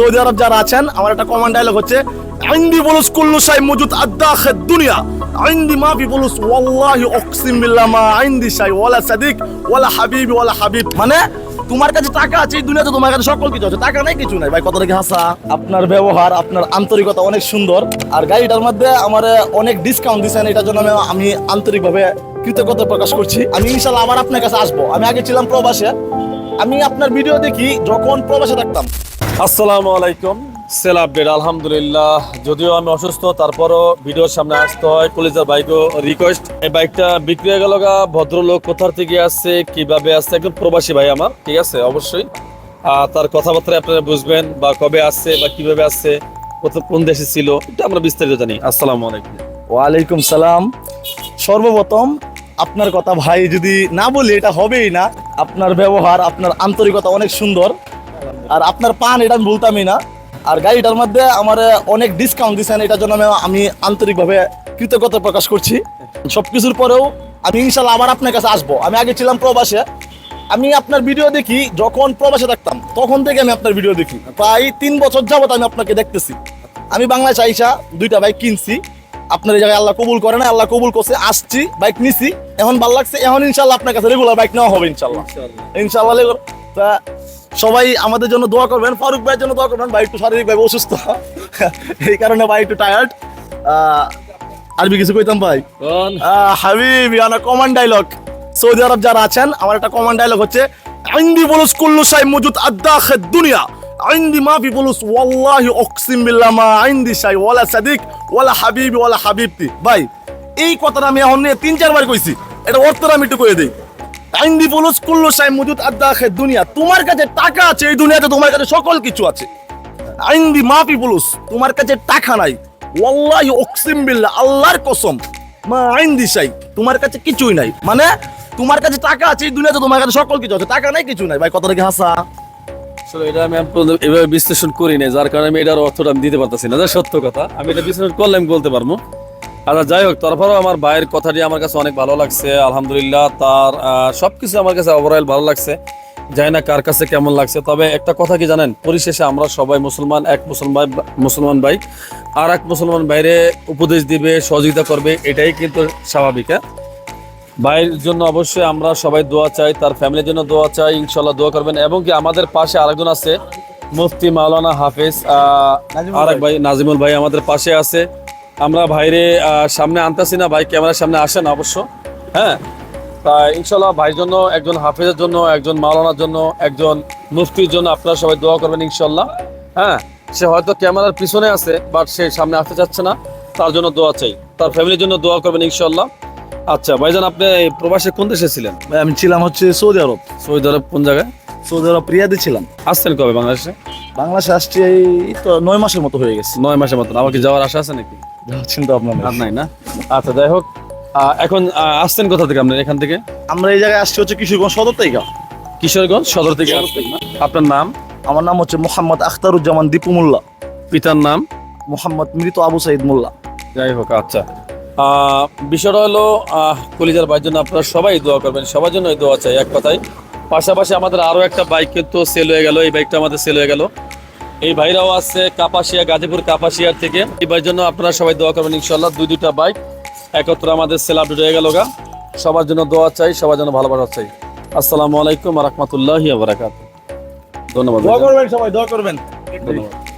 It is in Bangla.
সৌদি আরব যারা আছেন, আমার একটা কমান্ড ডায়লগ হচ্ছে আইন্দি বলুস কুল্লু সাই মজুদ আদাখে দুনিয়া। আইন্দি মাফি বলুস, ওয়াল্লাহি অকসিম বিল্লাহ মা আইন্দি সাই ওয়ালা সাদিক, ওয়ালা হাবিবি, ওয়ালা হাবিব। মানে তোমার কাছে টাকা আছে এই দুনিয়াতে, তোমার কাছে সকল কিছু আছে, টাকা নাই, কিছু নাই। ভাই কথাটা কি হাসা। আপনার ব্যবহার, আপনার আন্তরিকতা অনেক সুন্দর। আর গাড়িটার মধ্যে আমার অনেক ডিসকাউন্ট দিচ্ছেন এটার জন্য আমি আমি আন্তরিকভাবে কৃতজ্ঞতা প্রকাশ করছি। আমি ইনশাল্লাহ আবার আপনার কাছে আসব। আমি আগে ছিলাম প্রবাসে। আমি আপনার ভিডিও দেখি, যখন প্রবাসে থাকতাম। আসসালামু আলাইকুম। সেল আপডেট, আলহামদুলিল্লাহ। যদিও আমি অসুস্থ, তারপরও ভিডিওর সামনে আসতে হয়। কলেজের বাইকও রিকোয়েস্ট এই বাইকটা বিক্রি হয়ে গেল গা, ভদ্রলোক কোথার থেকে আসছে, কীভাবে আসছে? একদম প্রবাসী ভাই আমার, ঠিক আছে? অবশ্যই। তার কথাবার্তা আপনারা বুঝবেন বা কবে আসছে বা কীভাবে আসছে কোন দেশে ছিল, এটা আমরা বিস্তারিত জানি। আসসালামু আলাইকুম। ওয়ালাইকুম সালাম। সর্বপ্রথম, আপনার কথা ভাই যদি না বলি, এটা হবেই না। আপনার ব্যবহার, আপনার আন্তরিকতা অনেক সুন্দর। আর আপনার পান এটা আমি বলতামই না। আর গাড়িটার মধ্যে আমার অনেক ডিসকাউন্ট দিচ্ছেন এটার জন্য আমি- আন্তরিকভাবে কৃতজ্ঞতা প্রকাশ করছি। সব কিছুর পরেও আমি ইনশাল্লাহ আবার আপনার কাছে আসব। আমি আগে ছিলাম প্রবাসে। আমি আপনার ভিডিও দেখি যখন প্রবাসে থাকতাম তখন থেকে আমি আপনার ভিডিও দেখি। প্রায় তিন বছর যাবত আমি আপনাকে দেখতেছি। আমি বাংলাদেশ আইসা দুইটা বাইক কিনছি। আপনার এই জায়গায় আল্লাহ কবুল করে না আল্লাহ কবুল করছে আসছি বাইক নিছি। এখন ভালো লাগছে এখন ইনশাল্লাহ আপনার কাছে রেগুলার বাইক নেওয়া হবে ইনশাল্লাহ। ইনশাল্লাহ। তা সবাই আমাদের জন্য দোয়া করবেন ফারুক ভাইয়ের জন্য দোয়া করবেন ভাই একটু শারীরিকভাবে অসুস্থ। এই কারণে ভাই একটু টায়ার্ড আরবি কিছু কইতাম ভাই? হাবিবি আনা কমান্ড ডায়লগ সৌদি আরব যারা আছেন আমার একটা কমান্ড ডায়লগ হচ্ছে আইন্দি বলুস কুল্লু সাই মজুদ আদাখে দুনিয়া। আইন্দি মাফি বলুস ওয়াল্লাহি অকসিম বিল্লাহ মা আইন্দি সাই ওয়ালা সাদিক ওয়ালা হাবিবি ওয়ালা হাবিবতি। ভাই এই কথাটা আমি এখন নিয়ে তিন চারবার কইছি এটা অর্থটা আমি একটু কয়ে দিই। আইন্দি বলুস কুল্লু সাই মজুদ আদাখে দুনিয়া। তোমার কাছে টাকা আছে, এই দুনিয়াতে তোমার কাছে সকল কিছু আছে। আইন্দি মাফি বলুস, তোমার কাছে টাকা নাই। ওয়াল্লাহি অকসিম বিল্লাহ, আল্লাহর কসম। মা আইন দিশাই তোমার কাছে কিছুই নাই। মানে তোমার কাছে টাকা আছে, এই দুনিয়াতে তোমার কাছে সকল কিছু আছে। টাকা নাই, কিছু নাই। ভাই কথাটা কি হাসা। এটা আমি এভাবে বিশ্লেষণ করি না যার কারণে আমি এটার অর্থটা আমি দিতে পারতেছি না। সত্য কথা। আমি এটা বিশ্লেষণ করলে আমি বলতে পারব। আচ্ছা যাই হোক তারপরেও আমার ভাইয়ের কথাটি আমার কাছে অনেক ভালো লাগছে আলহামদুলিল্লাহ। তার আহ, সবকিছু আমার কাছে ওভারঅল ভালো লাগছে। জানি না কার কাছে কেমন লাগছে। তবে একটা কথা কি জানেন পরিশেষে আমরা সবাই মুসলমান এক মুসলমান মুসলমান ভাই আর এক মুসলমান বাইরে উপদেশ দিবে সহযোগিতা করবে এটাই কিন্তু স্বাভাবিক হ্যাঁ? ভাইয়ের জন্য অবশ্যই আমরা সবাই দোয়া চাই তার ফ্যামিলির জন্য দোয়া চাই ইনশাল্লাহ দোয়া করবেন। এবং কি আমাদের পাশে আরেকজন আছে মুফতি মাওলানা হাফেজ আরেক ভাই নাজিমুল ভাই আমাদের পাশে আছে। আমরা ভাইরে সামনে আনতেছি না ভাই ক্যামেরার সামনে আসেন অবশ্য। হ্যাঁ তা ইনশাল্লাহ ভাইয়ের জন্য একজন হাফেজের জন্য একজন মাওলানার জন্য একজন মুফতির জন্য আপনারা সবাই দোয়া করবেন ইনশাল্লাহ হ্যাঁ সে হয়তো ক্যামেরার পিছনে আছে বাট সে সামনে আসতে চাচ্ছে না তার জন্য দোয়া চাই। তার ফ্যামিলির জন্য দোয়া করবেন ইনশাল্লাহ আচ্ছা ভাইজান আপনি প্রবাসে কোন দেশে ছিলেন? ভাই আমি ছিলাম হচ্ছে সৌদি আরব। সৌদি আরব কোন জায়গায়? সৌদি আরব রিয়াদে ছিলাম। আসছেন কবে বাংলাদেশে? বাংলাদেশে আসছি এই তো নয় মাসের মতো হয়ে গেছে। নয় মাসের মতন আমাকে যাওয়ার আশা আছে নাকি? চিন্তা আপনার আর নাই না? আচ্ছা যাই হোক এখন আহ, আসছেন কোথা থেকে আপনি এখান থেকে? আমরা এই জায়গায় আসছি হচ্ছে কিশোরগঞ্জ সদর থেকে। কিশোরগঞ্জ সদর থেকে আপনার নাম? আমার নাম হচ্ছে মোহাম্মদ আখতারুজ্জামান দীপু মোল্লা। পিতার নাম? মোহাম্মদ মৃত আবু সাইদ মোল্লা। যাই হোক আচ্ছা। বিষয়টা হলো কলিজার ভাইয়ের জন্য আপনারা সবাই দোয়া করবেন সবার জন্য দোয়া চাই এক কথায়। পাশাপাশি আমাদের আরও একটা বাইক কিন্তু সেল হয়ে গেল এই বাইকটা আমাদের সেল হয়ে গেল। এই ভাইরাও আছে কাপাসিয়া গাজীপুর কাপাসিয়ার থেকে। এই ভাইয়ের জন্য আপনারা সবাই দোয়া করবেন ইনশাল্লাহ দুই দুটা বাইক একত্র আমাদের সেল আপডেট হয়ে গেল গা। সবার জন্য দোয়া চাই সবার জন্য ভালোবাসা চাই। আসসালামু আলাইকুম রহমতুল্লাহ বারাকাত ধন্যবাদ দোয়া করবেন সবাই দোয়া করবেন। ধন্যবাদ।